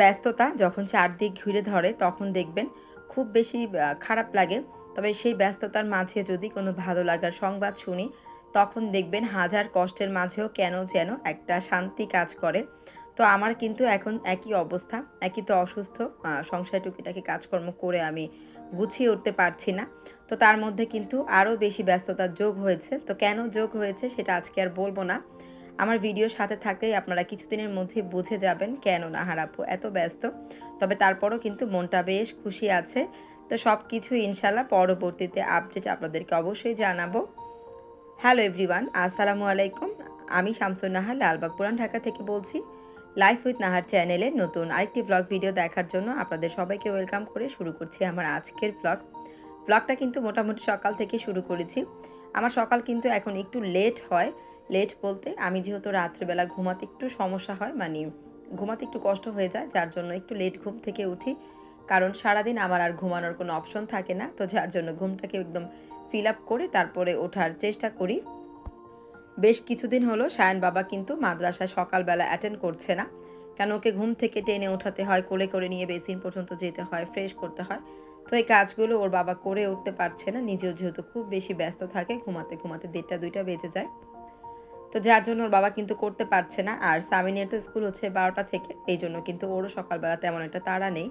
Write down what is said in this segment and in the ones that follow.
ব্যস্ততা যখন চারদিক ঘিরে ধরে, তখন দেখবেন খুব বেশি খারাপ লাগে। তবে সেই ব্যস্ততার মাঝে যদি কোনো ভালো লাগার সংবাদ শুনি, তখন দেখবেন হাজার কষ্টের মাঝেও কেন যেন একটা শান্তি কাজ করে। তো আমার কিন্তু এখন একই অবস্থা, একই তো অসুস্থ সংসার টুকিটাকি কাজকর্ম করে আমি গুছিয়ে উঠতে পারছি না। তো তার মধ্যে কিন্তু আরও বেশি ব্যস্ততার যোগ হয়েছে। তো কেন যোগ হয়েছে সেটা আজকে আর বলব না। আমার ভিডিও সাথে থাকলেই আপনারা কিছুদিনের মধ্যে বুঝে যাবেন কেন না হারাপু এত ব্যস্ত। তবে তারপরও কিন্তু মনটা বেশ খুশি আছে। তো সব কিছু ইনশাল্লাহ পরবর্তীতে আপডেট আপনাদেরকে অবশ্যই জানাব। হ্যালো এভরিওয়ান আসসালামু আলাইকুম। আমি শামসুন নাহার লালবাগ পুরান ঢাকা থেকে বলছি। লাইফ উইথ নাহার চ্যানেলে নতুন আরেকটি ব্লগ ভিডিও দেখার জন্য আপনাদের সবাইকে ওয়েলকাম করে শুরু করছি আমার আজকের ব্লগ ব্লগটা কিন্তু মোটামুটি সকাল থেকে শুরু করেছি। আমার সকাল কিন্তু এখন একটু লেট হয়। লেট বলতে আমি যেহেতু রাত্রেবেলা ঘুমাতে একটু সমস্যা হয় মানে ঘুমাতে একটু কষ্ট হয়ে যায়, যার জন্য একটু লেট ঘুম থেকে উঠি। কারণ সারাদিন আমার আর ঘুমানোর কোনো অপশন থাকে না, তো যার জন্য ঘুমটাকে একদম ফিল আপ করে তারপরে ওঠার চেষ্টা করি। বেশ কিছুদিন হলো সায়ন বাবা কিন্তু মাদ্রাসায় সকালবেলা অ্যাটেন্ড করছে না। কেন ওকে ঘুম থেকে টেনে ওঠাতে হয়, কোলে করে নিয়ে বেসিন পর্যন্ত যেতে হয় ফ্রেশ করতে হয়। তো এই কাজগুলো ওর বাবা করে উঠতে পারছে না, নিজেও যেহেতু খুব বেশি ব্যস্ত থাকে, ঘুমাতে ঘুমাতে দেড়টা দুইটা বেজে যায়। তো যার জন্য ওর বাবা কিন্তু করতে পারছে না। আর সামিনের তো স্কুল হচ্ছে বারোটা থেকে, এই জন্য কিন্তু ওরও সকালবেলা তেমন একটা তাড়া নেই।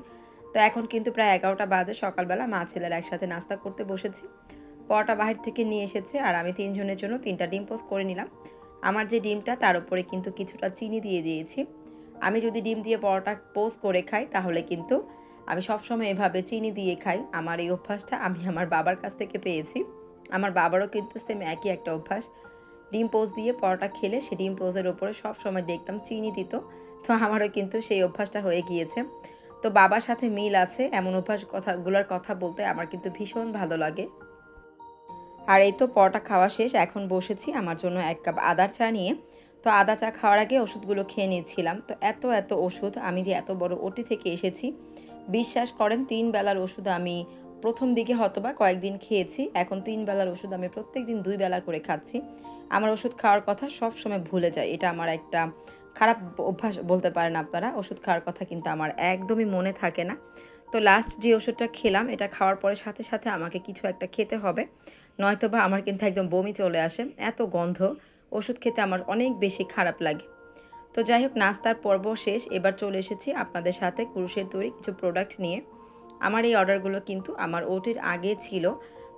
তো এখন কিন্তু প্রায় এগারোটা বাজে সকালবেলা, মা ছেলেরা একসাথে নাস্তা করতে বসেছি। পরোটা বাহির থেকে নিয়ে এসেছে, আর আমি তিনজনের জন্য তিনটা ডিম পোস্ট করে নিলাম। আমার যে ডিমটা, তার উপরে কিন্তু কিছুটা চিনি দিয়ে দিয়েছি। আমি যদি ডিম দিয়ে পরোটা পোস্ট করে খাই, তাহলে কিন্তু আমি সবসময় এভাবে চিনি দিয়ে খাই। আমার এই অভ্যাসটা আমি আমার বাবার কাছ থেকে পেয়েছি। আমার বাবারও কিন্তু সেম একই একটা অভ্যাস। ডিম পোস্ট দিয়ে পরোটা খেলে সে ডিম পোজের ওপরে সবসময় দেখতাম চিনি দিত। তো আমারও কিন্তু সেই অভ্যাসটা হয়ে গিয়েছে। তো বাবার সাথে মিল আছে এমন অভ্যাস কথাগুলোর কথা বলতে আমার কিন্তু ভীষণ ভালো লাগে। আর এই তো পরোটা খাওয়া শেষ, এখন বসেছি আমার জন্য এক কাপ আদার চা নিয়ে। তো আদা চা খাওয়ার আগে ওষুধগুলো খেয়ে নিয়েছিলাম। তো এত এত ওষুধ, আমি যে এত বড় ওটি থেকে এসেছি। বিশ্বাস করেন, তিন বেলার ওষুধ আমি প্রথম দিকে হয়তোবা কয়েকদিন খেয়েছি, এখন তিন বেলার ওষুধ আমি প্রত্যেক দিন দুই বেলা করে খাচ্ছি। আমার ওষুধ খাওয়ার কথা সব সময় ভুলে যায়, এটা আমার একটা খারাপ অভ্যাস বলতে পারেন আপনারা, ওষুধ খাওয়ার কথা কিন্তু আমার একদমই মনে থাকে না। তো লাস্ট যে ওষুধটা খেলাম, এটা খাওয়ার পরে সাথে সাথে আমাকে কিছু একটা খেতে হবে নয়তো বা আমার কিন্তু একদম বমি চলে আসে, এত গন্ধ, ওষুধ খেতে আমার অনেক বেশি খারাপ লাগে। তো যাই হোক, নাস্তার পর্ব শেষ, এবার চলে এসেছি আপনাদের সাথে কুরুষের তৈরি কিছু প্রোডাক্ট নিয়ে। আমার এই অর্ডারগুলো কিন্তু আমার ওটির আগে ছিল।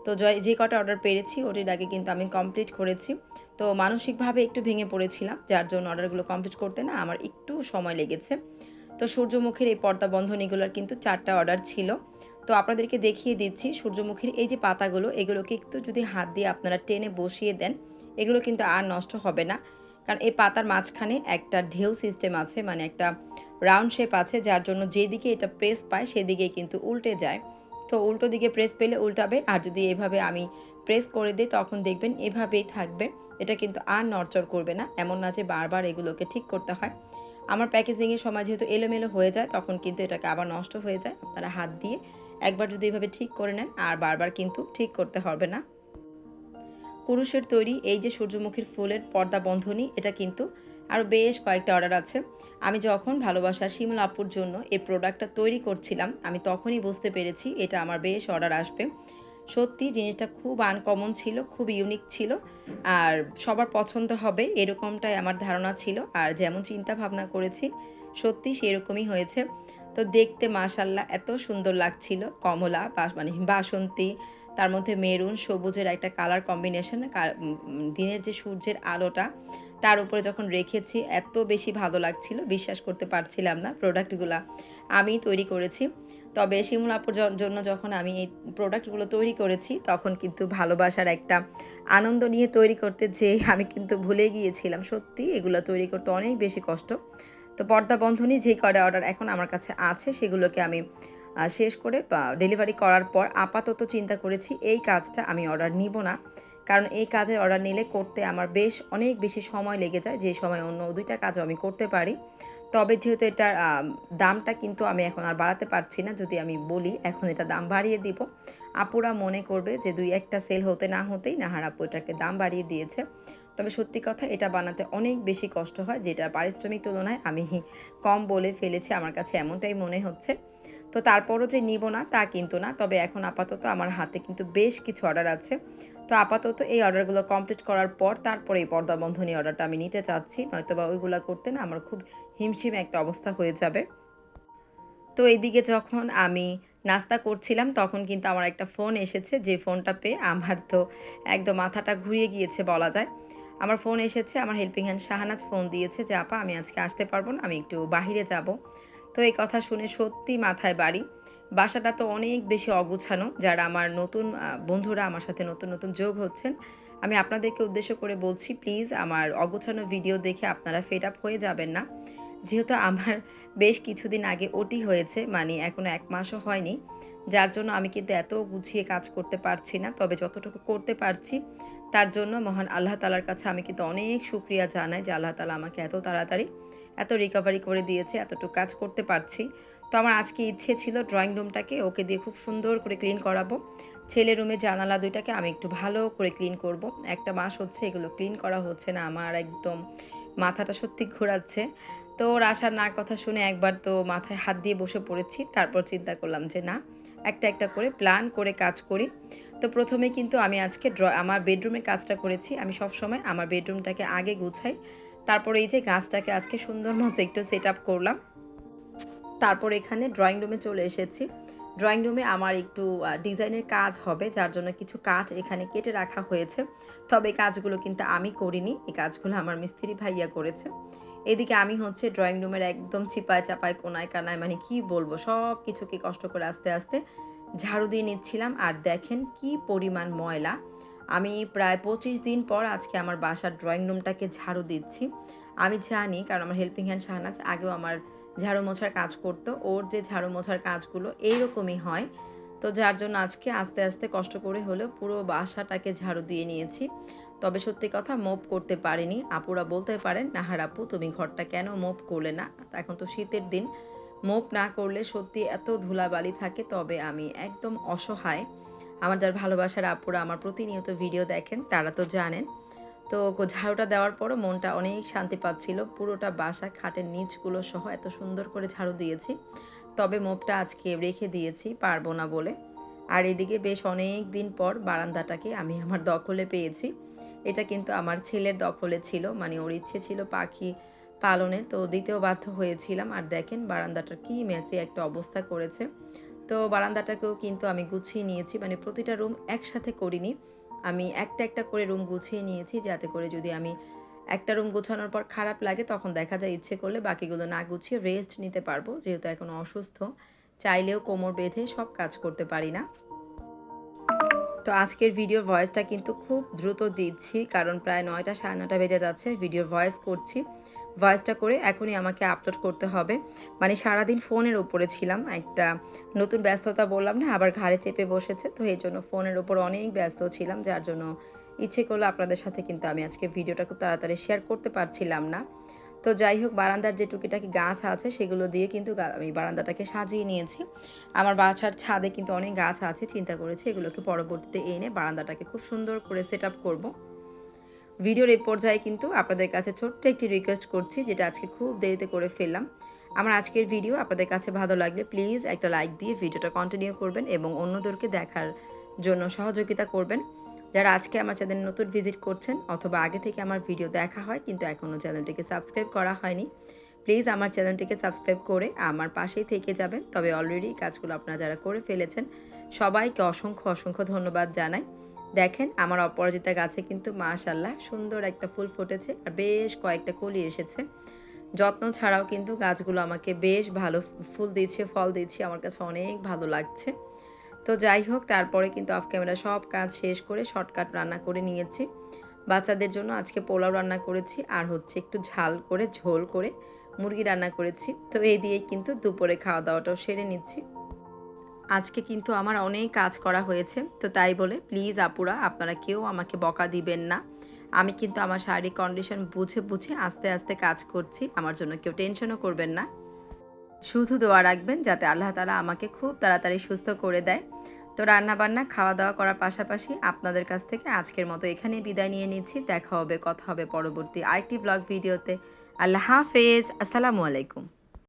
তো জয়, যে কটা অর্ডার পেরেছি, ওটির আগে কিন্তু আমি কমপ্লিট করেছি। তো মানসিকভাবে একটু ভেঙে পড়েছিলাম, যার জন্য অর্ডারগুলো কমপ্লিট করতে না আমার একটু সময় লেগেছে। তো সূর্যমুখীর এই পর্দা বন্ধনীগুলোর কিন্তু চারটা অর্ডার ছিল। তো আপনাদেরকে দেখিয়ে দিচ্ছি সূর্যমুখীর এই যে পাতাগুলো, এগুলোকে একটু যদি হাত দিয়ে আপনারা টেনে বসিয়ে দেন, এগুলো কিন্তু আর নষ্ট হবে না। কারণ এই পাতার মাঝখানে একটা ঢেউ সিস্টেম আছে মানে একটা রাউন্ড শেপ আছে, যার জন্য যেদিকে এটা প্রেস পায়, সেদিকে কিন্তু উল্টে যায়। তো উল্টো দিকে প্রেস পেলে উল্টাবে, আর যদি এভাবে আমি প্রেস করে দিই, তখন দেখবেন এভাবেই থাকবে। এটা কিন্তু আর নড়চড় করবে না, এমন না যে বারবার এগুলোকে ঠিক করতে হয়। আমার প্যাকেজিংয়ের সময় যেহেতু এলোমেলো হয়ে যায়, তখন কিন্তু এটাকে আবার নষ্ট হয়ে যায় আপনারা হাত দিয়ে। একবার যদি এভাবে ঠিক করে নেন, আর বারবার কিন্তু ঠিক করতে হবে না। কুরুষের তৈরি, এই যে সূর্যমুখীর ফুলের পর্দা বন্ধনী, এটা কিন্তু আরও বেশ কয়েকটা অর্ডার আছে। আমি যখন ভালোবাসার শিমুল আপুর জন্য এই প্রোডাক্টটা তৈরি করছিলাম, আমি তখনই বুঝতে পেরেছি এটা আমার বেশ অর্ডার আসবে। সত্যি জিনিসটা খুব আনকমন ছিল, খুব ইউনিক ছিল, আর সবার পছন্দ হবে এরকমটাই আমার ধারণা ছিল, আর যেমন চিন্তা ভাবনা করেছি, সত্যি সেরকমই হয়েছে। তো দেখতে মাশাল্লাহ এত সুন্দর লাগছিল, কমলা মানে বাসন্তী তার মধ্যে মেরুন, সবুজের একটা কালার কম্বিনেশন দিনের যে সূর্যের আলোটা, তার উপরে যখন রেখেছি, এত বেশি ভালো লাগছিল, বিশ্বাস করতে পারছিলাম না প্রোডাক্টগুলা আমি তৈরি করেছি। তবে শিমুল আপুর জন্য যখন আমি এই প্রোডাক্টগুলো তৈরি করেছি, তখন কিন্তু ভালোবাসার একটা আনন্দ নিয়ে তৈরি করতে যে আমি কিন্তু ভুলে গিয়েছিলাম। সত্যি, এগুলো তৈরি করতে অনেক বেশি কষ্ট। তো পর্দা বন্ধনী যে কটা অর্ডার এখন আমার কাছে আছে, সেগুলোকে আমি আহ, শেষ করে ডেলিভারি করার পর আপাতত চিন্তা করেছি এই কাজটা আমি অর্ডার নিব না। কারণ এই কাজের অর্ডার নিলে করতে আমার বেশ অনেক বেশি সময় লেগে যায় যে সময় অন্য দুইটা কাজও আমি করতে পারি। তবে যেহেতু এটার দামটা কিন্তু আমি এখন আর বাড়াতে পারছি না যদি আমি বলি এখন এটা দাম বাড়িয়ে দিব। আপুরা মনে করবে যে দুই একটা সেল হতে না হতেই নাহার আপু এটাকে দাম বাড়িয়ে দিয়েছে। তবে সত্যি কথা এটা বানাতে অনেক বেশি কষ্ট হয় যেটা পারিশ্রমিক তুলনায় আমি কম বলে ফেলেছি আমার কাছে এমনটাই মনে হচ্ছে। তো তারপরও যে নিব না, তা কিন্তু না। তবে এখন আপাতত আমার হাতে কিন্তু বেশ কিছু অর্ডার আছে। তো আপাতত এই অর্ডারগুলো কমপ্লিট করার পর তারপরে এই পর্দা বন্ধনী অর্ডারটা আমি নিতে চাচ্ছি। নয়তো বা ওইগুলো করতে না আমার খুব হিমশিম একটা অবস্থা হয়ে যাবে। তো এইদিকে যখন আমি নাস্তা করছিলাম, তখন কিন্তু আমার একটা ফোন এসেছে। যে ফোনটা পেয়ে আমার তো একদম মাথাটা ঘুরিয়ে গিয়েছে বলা যায়। আমার ফোন এসেছে, আমার হেল্পিং হ্যান্ড শাহানাজ ফোন দিয়েছে যে, আপা, আমি আজকে আসতে পারব না, আমি একটু বাহিরে যাব। তো এই কথা শুনে সত্যি মাথায় বাড়ি। বাসাটা তো অনেক বেশি অগুছানো, যারা আমার নতুন বন্ধুরা আমার সাথে নতুন নতুন যোগ হচ্ছেন। আমি আপনাদেরকে উদ্দেশ্য করে বলছি প্লিজ আমার অগোছানো ভিডিও দেখে আপনারা ফেড আপ হয়ে যাবেন না। যেহেতু আমার বেশ কিছুদিন আগে ওটি হয়েছে মানে এখনও এক মাসও হয়নি। যার জন্য আমি কিন্তু এত গুছিয়ে কাজ করতে পারছি না, তবে যতটুকু করতে পারছি, তার জন্য মহান আল্লাহ তালার কাছে আমি কিন্তু অনেক শুক্রিয়া জানাই যে আল্লাহ তালা আমাকে এত তাড়াতাড়ি এত রিকভারি করে দিয়েছে, এতটুকু কাজ করতে পারছি। তো আমার আজকে ইচ্ছে ছিল ড্রয়িং রুমটাকে ওকে দিয়ে খুব সুন্দর করে ক্লিন করাবো। ছেলে রুমে জানালা দুইটাকে আমি একটু ভালো করে ক্লিন করব। একটা মাস হচ্ছে, এগুলো ক্লিন করা হচ্ছে না, আমার একদম মাথাটা সত্যি ঘোরাচ্ছে। তো ওর আসার না কথা শুনে একবার তো মাথায় হাত দিয়ে বসে পড়েছি, তারপর চিন্তা করলাম যে না, একটা একটা করে প্ল্যান করে কাজ করি। তো প্রথমে কিন্তু আমি আজকে ড্র আমার বেডরুমের কাজটা করেছি। আমি সব সময় আমার বেডরুমটাকে আগে গুছাই। তারপরে এই যে গাছটাকে আজকে সুন্দর মতো একটু সেট আপ করলাম। তারপর এখানে ড্রয়িং রুমে চলে এসেছি। ড্রয়িং রুমে আমার একটু ডিজাইনের কাজ হবে, যার জন্য কিছু কাঠ এখানে কেটে রাখা হয়েছে। তবে কাজগুলো কিন্তু আমি করিনি, এই কাজগুলো আমার মিস্ত্রি ভাইয়া করেছে। এদিকে আমি হচ্ছে ড্রয়িং রুমের একদম চিপায় চাপায়, কোনায় কানায় মানে কি বলব, সব কিছুকে কষ্ট করে আস্তে আস্তে ঝাড়ু দিয়ে নিচ্ছিলাম। আর দেখেন কি পরিমাণ ময়লা। আমি প্রায় পঁচিশ দিন পর আজকে আমার বাসার ড্রয়িং রুমটাকে ঝাড়ু দিচ্ছি। আমি জানি, কারণ আমার হেল্পিং হ্যান্ড শাহনাজ আগেও আমার ঝাড়ু মোছার কাজ করতো, ওর যে ঝাড়ু মোছার কাজগুলো এইরকমই হয়। তো যার জন্য আজকে আস্তে আস্তে কষ্ট করে হলেও পুরো বাসাটাকে ঝাড়ু দিয়ে নিয়েছি। তবে সত্যি কথা মোপ করতে পারিনি। আপুরা বলতে পারেন, নাহার আপু, তুমি ঘরটা কেন মোপ করলে না? এখন তো শীতের দিন। মোপ না করলে সত্যি এত ধুলাবালি থাকে, তবে আমি একদম অসহায়। আমার যার ভালোবাসার আপুরা আমার প্রতিনিয়ত ভিডিও দেখেন, তারা তো জানেন। তো ঝাড়ুটা দেওয়ার পরও মনটা অনেক শান্তি পাচ্ছিল। পুরোটা বাসা, খাটের নিচগুলো সহ এত সুন্দর করে ঝাড়ু দিয়েছি। তবে মোপটা আজকে রেখে দিয়েছি, পারব না বলে। আর এদিকে বেশ অনেক দিন পর বারান্দাটাকে আমি আমার দখলে পেয়েছি। এটা কিন্তু আমার ছেলের দখলে ছিল মানে ওর ইচ্ছে ছিল পাখি পালনের। তো দিতেও বাধ্য হয়েছিলাম। আর দেখেন বারান্দাটার কি মেসি একটা অবস্থা করেছে। তো বারান্দাটাকেও কিন্তু আমি গুছিয়ে নিয়েছি। মানে প্রতিটা রুম একসাথে করিনি। আমি একটা একটা করে রুম গুছিয়ে নিয়েছি যাতে করে যদি আমি একটা রুম গোছানোর পর খারাপ লাগে তখন দেখা যায় ইচ্ছে করলে বাকিগুলো না গুছিয়ে রেস্ট নিতে পারব। যেহেতু এখন অসুস্থ, চাইলেও কোমর বেঁধে সব কাজ করতে পারি না। তো আজকের ভিডিও ভয়েসটা কিন্তু খুব দ্রুত দিচ্ছি, কারণ প্রায় নয়টা, সাড়ে নয়টা বেজে যাচ্ছে। ভিডিও ভয়েস করছি। ভয়েসটা করে এখনই আমাকে আপলোড করতে হবে। মানে সারাদিন ফোনের উপরে ছিলাম, একটা নতুন ব্যস্ততা বললাম না, আবার ঘাড়ে চেপে বসেছে, তো এই জন্য ফোনের উপর অনেক ব্যস্ত ছিলাম, যার জন্য ইচ্ছে করল আপনাদের সাথে কিন্তু আমি আজকে ভিডিওটা খুব তাড়াতাড়ি শেয়ার করতে পারছিলাম না। তো যাই হোক, বারান্দার যে টুকিটাকি গাছ আছে, সেগুলো দিয়ে কিন্তু আমি বারান্দাটাকে সাজিয়ে নিয়েছি। আমার বাসার ছাদে কিন্তু অনেক গাছ আছে, চিন্তা করেছি এগুলোকে পরবর্তীতে এনে বারান্দাটাকে খুব সুন্দর করে সেট আপ করব। ভিডিওর এই পর্যায়ে কিন্তু আপনাদের কাছে ছোট্ট একটি রিকোয়েস্ট করছি, যেটা আজকে খুব দেরিতে করে ফেললাম। আমার আজকের ভিডিও আপনাদের কাছে ভালো লাগলে প্লিজ একটা লাইক দিয়ে ভিডিওটা কন্টিনিউ করবেন এবং অন্যদেরকে দেখার জন্য সহযোগিতা করবেন। যারা আজকে আমার চ্যানেল নতুন ভিজিট করছেন অথবা আগে থেকে আমার ভিডিও দেখা হয় কিন্তু এখনও চ্যানেলটিকে সাবস্ক্রাইব করা হয়নি প্লিজ আমার চ্যানেলটিকে সাবস্ক্রাইব করে আমার পাশেই থেকে যাবেন। তবে অলরেডি কাজগুলো আপনারা যারা করে ফেলেছেন, সবাইকে অসংখ্য অসংখ্য ধন্যবাদ জানাই। দেখেন আমার অপরাজিতা গাছে কিন্তু মাশাল্লাহ সুন্দর একটা ফুল ফুটেছে আর বেশ কয়েকটা কলি এসেছে। যত্ন ছাড়াও কিন্তু গাছগুলো আমাকে বেশ ভালো ফুল দিচ্ছে, ফল দিচ্ছে, আমার কাছে অনেক ভালো লাগছে। তো যাই হোক, তারপরে কিন্তু অফ ক্যামেরা সব কাজ শেষ করে শর্টকাট রান্না করে নিয়েছি। বাচ্চাদের জন্য আজকে পোলাও রান্না করেছি আর হচ্ছে একটু ঝাল করে, ঝোল করে মুরগি রান্না করেছি। তো এই দিয়েই কিন্তু দুপুরে খাওয়া দাওয়াটাও সেরে নিচ্ছি। আজকে কিন্তু আমার অনেক কাজ করা হয়েছে, তো তাই বলে প্লিজ আপুরা, আপনারা কেউ আমাকে বকা দিবেন না। আমি কিন্তু আমার শারীরিক কন্ডিশন বুঝে বুঝে আস্তে আস্তে কাজ করছি, আমার জন্য কেউ টেনশনও করবেন না। শুধু দোয়া রাখবেন যাতে আল্লাহ তালা আমাকে খুব তাড়াতাড়ি সুস্থ করে দেয়। তো রান্না বান্না খাওয়া দাওয়া করার পাশাপাশি আপনাদের কাছ থেকে আজকের মতো এখানেই বিদায় নিয়ে নিচ্ছি। দেখা হবে, কথা হবে পরবর্তী আরেকটি ব্লগ ভিডিওতে আল্লাহ হাফেজ, আসসালামু আলাইকুম।